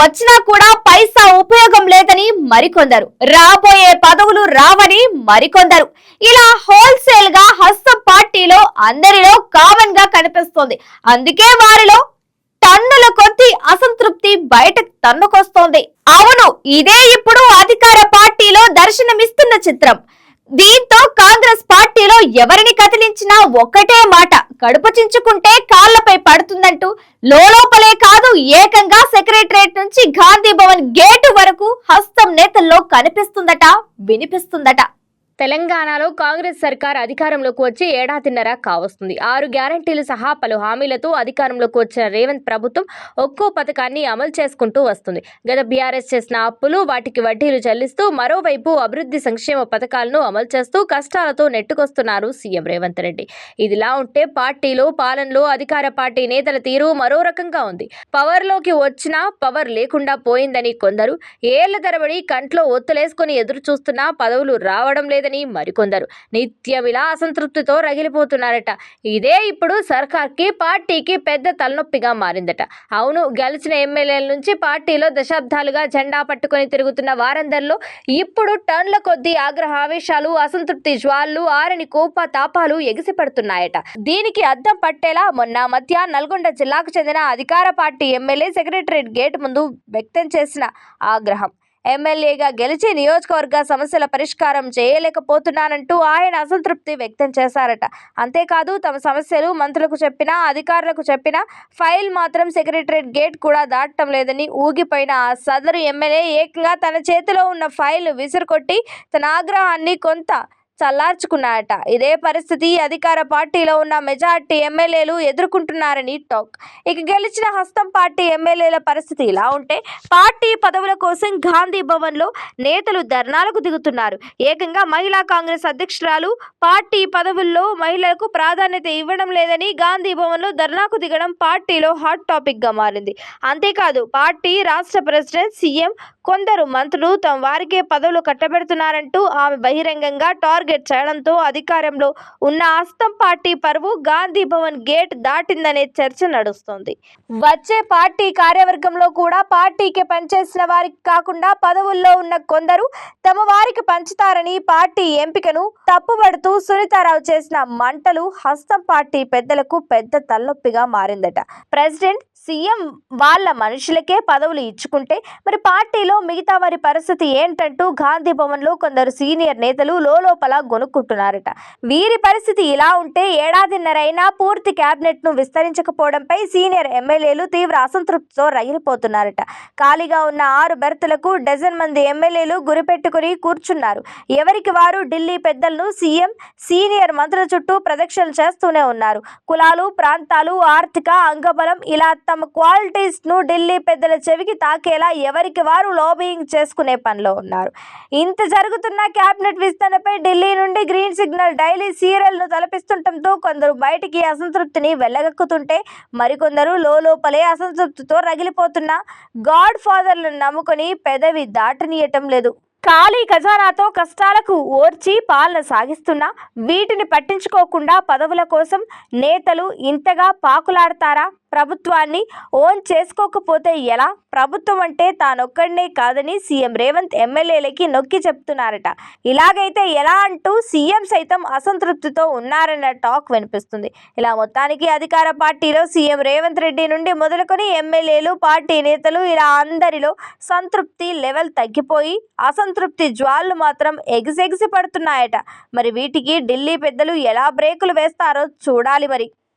వచ్చినా కూడా పైసా ఉపయోగం లేదని మరికొందరు. రాబోయే పదవులు రావని మరికొందరు. ఇలా హోల్సేల్గా హస్తం పార్టీలో అందరిలో కామన్గా కనిపిస్తోంది. అందుకే వారిలో టన్నుల కొద్ది అసంతృప్తి బయటకు తన్నుకొస్తోంది. అవును ఇదే ఇప్పుడు అధికార పార్టీలో దర్శనమిస్తున్న చిత్రం. దీంతో ఎవరిని కదిలించినా ఒక్కటే మాట కడుపు చించుకుంటే కాళ్ళపై పడుతుందంటూ లోపలే కాదు ఏకంగా సెక్రటరేట్ నుంచి గాంధీ భవన్ గేటు వరకు హస్తం నేతల్లో కనిపిస్తుందట వినిపిస్తుందట. తెలంగాణలో కాంగ్రెస్ సర్కార్ అధికారంలోకి వచ్చి ఏడాదిన్నర కావస్తుంది. ఆరు గ్యారంటీలు సహా పలు హామీలతో అధికారంలోకి వచ్చిన రేవంత్ ప్రభుత్వం ఒక్కో పథకాన్ని అమలు చేసుకుంటూ వస్తుంది. గత బీఆర్ఎస్ చేసిన అప్పులు వాటికి వడ్డీలు చెల్లిస్తూ మరోవైపు అభివృద్ధి సంక్షేమ పథకాలను అమలు చేస్తూ కష్టాలతో నెట్టుకొస్తున్నారు సీఎం రేవంత్ రెడ్డి. ఇదిలా ఉంటే పార్టీలో పాలనలో అధికార పార్టీ నేతల తీరు మరో రకంగా ఉంది. పవర్లోకి వచ్చినా పవర్ లేకుండా పోయిందని కొందరు. ఏళ్ళ తరబడి కంట్లో ఒత్తులేసుకుని ఎదురు చూస్తున్నా పదవులు రావడం లేదని మరికొందరు. నిత్యం ఇలా అసంతృప్తితో రగిలిపోతున్నారట. ఇదే ఇప్పుడు సర్కార్కి పార్టీకి పెద్ద తలనొప్పిగా మారిందట. అవును గెలిచిన ఎమ్మెల్యేల నుంచి పార్టీలో దశాబ్దాలుగా జెండా పట్టుకొని తిరుగుతున్న వారందరిలో ఇప్పుడు టన్ల కొద్దీ ఆగ్రహ ఆవేశాలు అసంతృప్తి జ్వాలలు ఆరని కోప తాపాలు ఎగిసిపడుతున్నాయట. దీనికి అద్దం పట్టేలా మొన్న మధ్య నల్గొండ జిల్లాకు చెందిన అధికార పార్టీ ఎమ్మెల్యే సెక్రటరేట్ గేట్ ముందు వ్యక్తం చేసిన ఆగ్రహం. ఎమ్మెల్యేగా గెలిచి నియోజకవర్గ సమస్యల పరిష్కారం చేయలేకపోతున్నానంటూ ఆయన అసంతృప్తి వ్యక్తం చేశారట. అంతేకాదు తమ సమస్యలు మంత్రులకు చెప్పినా అధికారులకు చెప్పినా ఫైల్ మాత్రం సెక్రటరేట్ గేట్ కూడా దాటం లేదని ఊగిపోయిన ఆ సదరు ఎమ్మెల్యే ఏకంగా తన చేతిలో ఉన్న ఫైల్ విసురుకొట్టి తన ఆగ్రహాన్ని కొంత చల్లార్చుకున్నాయట ఇదే పరిస్థితి అధికార పార్టీలో ఉన్న మెజార్టీ ఎమ్మెల్యేలు ఎదుర్కొంటున్నారని టాక్. ఇక గెలిచిన హస్తం పార్టీ ఎమ్మెల్యేల పరిస్థితి ఇలా ఉంటే పార్టీ పదవుల కోసం గాంధీ భవన్లో నేతలు ధర్నాలకు దిగుతున్నారు. ఏకంగా మహిళా కాంగ్రెస్ అధ్యక్షురాలు పార్టీ పదవుల్లో మహిళలకు ప్రాధాన్యత ఇవ్వడం లేదని గాంధీ భవన్లో ధర్నాకు దిగడం పార్టీలో హాట్ టాపిక్గా మారింది. అంతేకాదు పార్టీ రాష్ట్ర ప్రెసిడెంట్ సీఎం కొందరు మంత్రులు తమ వారికే పదవులు కట్టబెడుతున్నారంటూ ఆమె బహిరంగంగా టార్గెట్ చేయడంతో అధికారంలో ఉన్న హస్తం పార్టీ పరువు గాంధీ భవన్ గేట్ దాటిందనే చర్చ నడుస్తోంది. వచ్చే పార్టీ కార్యవర్గంలో కూడా పార్టీకి పనిచేసిన వారికి కాకుండా పదవుల్లో ఉన్న కొందరు తమ వారికి పంచుతారని పార్టీ ఎంపికను తప్పుపడుతూ సునీతారావు చేసిన మంటలు హస్తం పార్టీ పెద్దలకు పెద్ద తలనొప్పిగా మారిందట. ప్రెసిడెంట్ సీఎం వాళ్ళ మనుషులకే పదవులు ఇచ్చుకుంటే మరి పార్టీలో మిగతా వారి పరిస్థితి ఏంటంటూ గాంధీ భవన్లో కొందరు సీనియర్ నేతలు లోపల గొనుక్కుంటున్నారట. వీరి పరిస్థితి ఇలా ఉంటే ఏడాదిన్నరైనా పూర్తి క్యాబినెట్ను విస్తరించకపోవడంపై సీనియర్ ఎమ్మెల్యేలు తీవ్ర అసంతృప్తితో రగిలిపోతున్నారట. ఖాళీగా ఉన్న ఆరు బెర్తులకు డజన్ మంది ఎమ్మెల్యేలు గురిపెట్టుకుని కూర్చున్నారు. ఎవరికి వారు ఢిల్లీ పెద్దలను సీఎం సీనియర్ మంత్రుల చుట్టూ ప్రదక్షిణలు చేస్తూనే ఉన్నారు. కులాలు ప్రాంతాలు ఆర్థిక అంగబలం ఇలా తమ క్వాలిటీస్ను ఢిల్లీ పెద్దల చెవికి తాకేలా ఎవరికి వారు లాబియింగ్ చేసుకునే పనిలో ఉన్నారు. ఇంత జరుగుతున్న క్యాబినెట్ విస్తరణపై ఢిల్లీ నుండి గ్రీన్ సిగ్నల్ డైలీ సీరియల్ను తలపిస్తుండటంతో కొందరు బయటికి అసంతృప్తిని వెళ్ళగక్కుతుంటే మరికొందరు లోపలే అసంతృప్తితో రగిలిపోతున్న గాడ్ ఫాదర్లను నమ్ముకొని పెదవి దాటనీయటం లేదు. ఖాళీ ఖజానాతో కష్టాలకు ఓర్చి పాలన సాగిస్తున్నా వీటిని పట్టించుకోకుండా పదవుల కోసం నేతలు ఇంతగా పాకులాడతారా? ప్రభుత్వాన్ని ఓన్ చేసుకోకపోతే ఎలా? ప్రభుత్వం అంటే తానొక్కడనే కాదని సీఎం రేవంత్ ఎమ్మెల్యేలకి నొక్కి చెప్తున్నారట. ఇలాగైతే ఎలా అంటూ సీఎం సైతం అసంతృప్తితో ఉన్నారన్న టాక్ వినిపిస్తుంది. ఇలా మొత్తానికి అధికార పార్టీలో సీఎం రేవంత్ రెడ్డి నుండి మొదలుకొని ఎమ్మెల్యేలు పార్టీ నేతలు ఇలా అందరిలో సంతృప్తి లెవెల్ తగ్గిపోయి అసంతృప్తి జ్వాళ్ళు మాత్రం ఎగిసెగిసి పడుతున్నాయట. మరి వీటికి ఢిల్లీ పెద్దలు ఎలా బ్రేకులు వేస్తారో చూడాలి మరి.